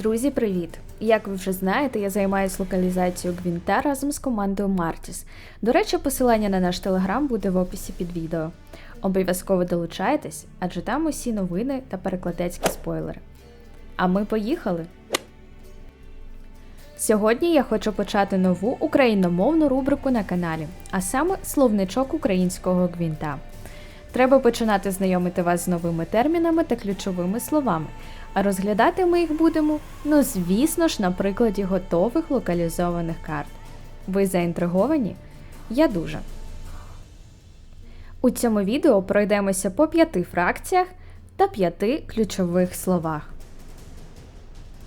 Друзі, привіт! Як ви вже знаєте, я займаюся локалізацією гвинта разом з командою Martis. До речі, посилання на наш телеграм буде в описі під відео. Обов'язково долучайтесь, адже там усі новини та перекладецькі спойлери. А ми поїхали! Сьогодні я хочу почати нову україномовну рубрику на каналі, а саме словничок українського гвинта. Треба починати знайомити вас з новими термінами та ключовими словами. А розглядати ми їх будемо, ну звісно ж, на прикладі готових локалізованих карт. Ви заінтриговані? Я дуже. У цьому відео пройдемося по п'яти фракціях та п'яти ключових словах.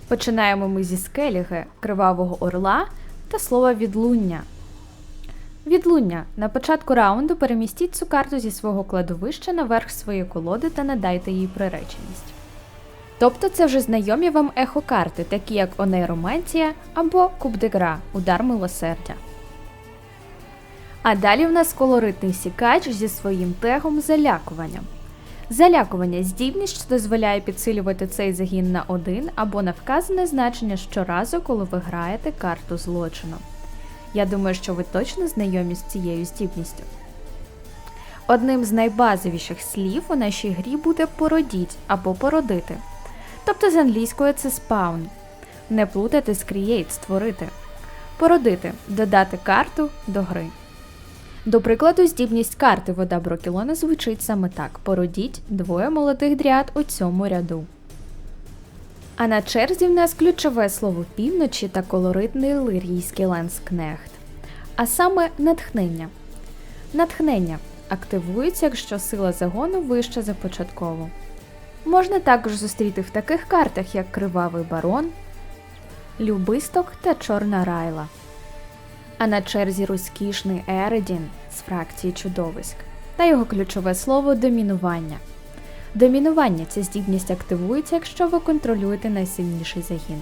Починаємо ми зі скеліги, кривавого орла та слова відлуння. Відлуння. На початку раунду перемістіть цю карту зі свого кладовища наверх своєї колоди та надайте їй приреченість. Тобто це вже знайомі вам ехокарти, такі як Онейромантія або Куб де Гра Удар милосердя. А далі в нас колоритний сікач зі своїм тегом залякування. Залякування здібність, що дозволяє підсилювати цей загін на один або на вказане значення щоразу, коли ви граєте карту злочину. Я думаю, що ви точно знайомі з цією здібністю. Одним з найбазовіших слів у нашій грі буде породіть або породити. Тобто з англійською це spawn. Не плутати з create створити. Породити додати карту до гри. До прикладу, здібність карти вода Брокілона звучить саме так: породіть двоє молодих дряд у цьому ряду. А на черзі в нас ключове слово півночі та колоритний лирійський ланскнехт. А саме натхнення. Натхнення активується, якщо сила загону вища за початкову. Можна також зустріти в таких картах, як Кривавий барон, Любисток та Чорна Райла. А на черзі розкішний Ередін з фракції чудовиськ та його ключове слово домінування. Домінування ця здібність активується, якщо ви контролюєте найсильніший загін.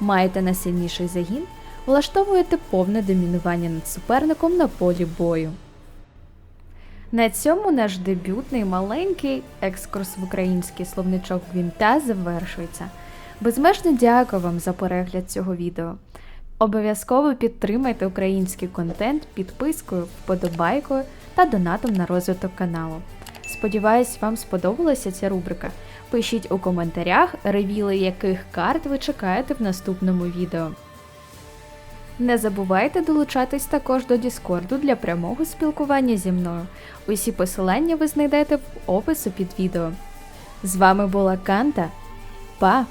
Маєте найсильніший загін, влаштовуєте повне домінування над суперником на полі бою. На цьому наш дебютний маленький екскурс в український словничок Гвінта завершується. Безмежно дякую вам за перегляд цього відео. Обов'язково підтримайте український контент підпискою, вподобайкою та донатом на розвиток каналу. Сподіваюсь, вам сподобалася ця рубрика. Пишіть у коментарях, ревіли яких карт ви чекаєте в наступному відео. Не забувайте долучатись також до Діскорду для прямого спілкування зі мною. Усі посилання ви знайдете в опису під відео. З вами була Канта. Па!